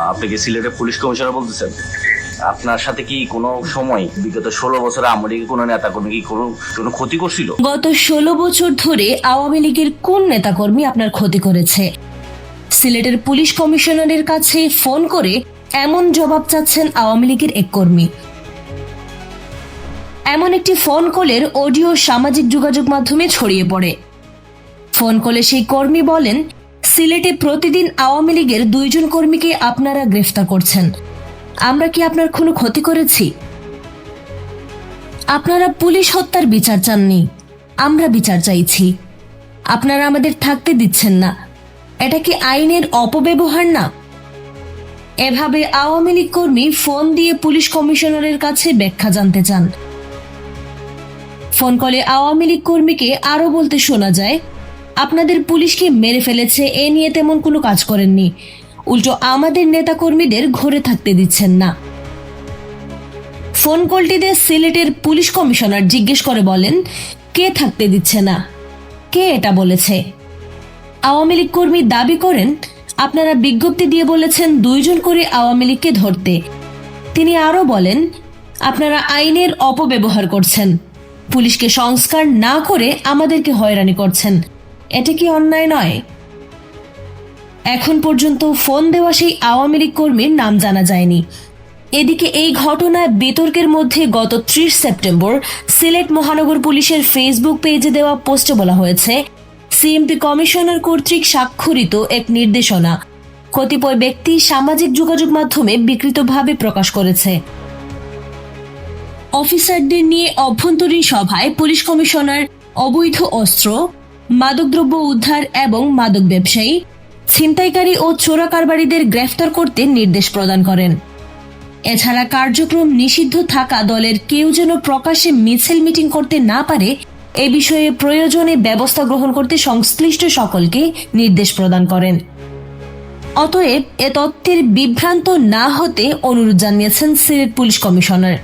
আপনি কি সিলেটের পুলিশ কমিশনার বলতেছেন। আপনার সাথে কি কোনো সময়, বিগত ষোলো বছরে আমলে কি কোনো নেতা কর্মী কি কোনো কোনো ক্ষতি করছিল? গত ষোলো বছর ধরে আওয়ামী লীগের কোন নেতাকর্মী আপনার ক্ষতি করেছে? সিলেটের পুলিশ কমিশনারের কাছে ফোন করে এমন জবাব চাচ্ছেন আওয়ামী লীগের এক কর্মী। এমন একটি ফোন কলের অডিও সামাজিক যোগাযোগ মাধ্যমে ছড়িয়ে পড়ে। ফোন কলে সেই কর্মী বলেন সিলেটে প্রতিদিন আওয়ামী লীগের দুইজন কর্মীকে আপনারা গ্রেফতার করছেন। আমরা কি আপনার কোনো ক্ষতি করেছি? আপনারা পুলিশ হত্যার বিচার চাননি। আমরা বিচার চাইছি। আপনারা আমাদের থাকতে দিচ্ছেন না। এটা কি আইনের অপব্যবহার না? এভাবে আওয়ামী লীগ কর্মী ফোন দিয়ে পুলিশ কমিশনারের কাছে ব্যাখ্যা জানতে চান। ফোন কলে আওয়ামী লীগ কর্মীকে আরও বলতে শোনা যায় আপনাদের পুলিশকে মেরে ফেলেছে, এ নিয়ে তেমন কোনো কাজ করেননি। উল্টো আমাদের নেতাকর্মীদের ঘরে থাকতে দিচ্ছেন না। ফোন কলটিতে সিলেটের পুলিশ কমিশনার জিজ্ঞেস করে বলেন, কে থাকতে দিচ্ছে না? কে এটা বলেছে? আওয়ামী লীগ কর্মী দাবি করেন, আপনারা বিজ্ঞপ্তি দিয়ে বলেছেন দুইজন করে আওয়ামী লীগকে ধরতে। তিনি আরও বলেন, আপনারা আইনের অপব্যবহার করছেন। পুলিশকে সংস্কার না করে আমাদেরকে হয়রানি করছেন। এটা কি অন্যায় নয়? এখন পর্যন্ত ফোন দেওয়া সেই আওয়ামী লীগ কর্মীর নাম জানা যায়নি। এদিকে এই ঘটনায় বিতর্কের মধ্যে গত ত্রিশ সেপ্টেম্বর সিলেট মহানগর পুলিশের ফেসবুক পেজে দেওয়া পোস্টে বলা হয়েছে সিএমপি কমিশনার কর্তৃক স্বাক্ষরিত এক নির্দেশনা কতিপয় ব্যক্তি সামাজিক যোগাযোগ মাধ্যমে বিকৃতভাবে প্রকাশ করেছে। অফিসারদের নিয়ে অভ্যন্তরীণ সভায় পুলিশ কমিশনার অবৈধ অস্ত্র মাদকদ্রব্য উদ্ধার এবং মাদক ব্যবসায়ী, ছিনতাইকারী ও চোরাকারবারিদের গ্রেফতার করতে নির্দেশ প্রদান করেন। এছাড়া কার্যক্রম নিষিদ্ধ থাকা দলের কেউ যেন প্রকাশ্যে মিছিল মিটিং করতে না পারে, এ বিষয়ে প্রয়োজনে ব্যবস্থা গ্রহণ করতে সংশ্লিষ্ট সকলকে নির্দেশ প্রদান করেন। অতএব এ তথ্যের বিভ্রান্ত না হতে অনুরোধ জানিয়েছেন সিলেট পুলিশ কমিশনার।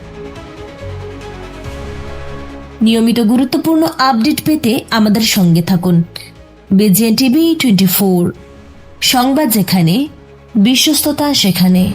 নিয়মিত গুরুত্বপূর্ণ আপডেট পেতে আমাদের সঙ্গে থাকুন। BGN TV twenty four. সংবাদ যেখানে, বিশ্বস্ততা সেখানে।